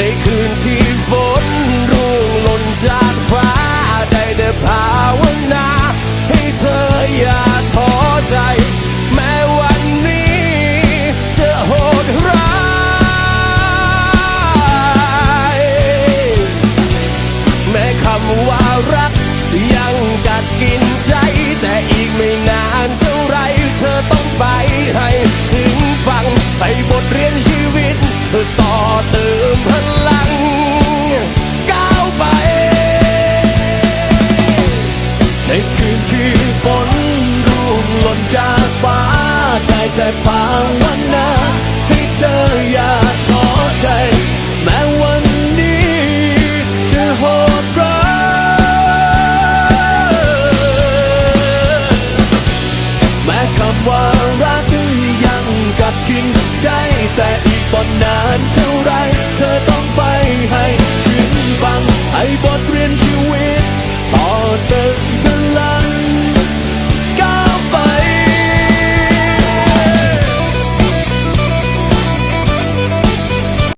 ในคืนที่ฝนร่วงหล่นจากฟ้า ได้แต่ภาวนา ให้เธออย่าท้อใจ แม้วันนี้จะโหดร้ายแม้คำว่ารัก ยังกัดกินใจ แต่อีกไม่นานเท่าไร เธอต้องไปให้ถึงฝั่งให้บทเรียนชีวิต เธอต่อเติมพลังก้าวไป ในคืนที่ฝนร่วงหล่นจากฟ้าได้แต่ฟ้าวัน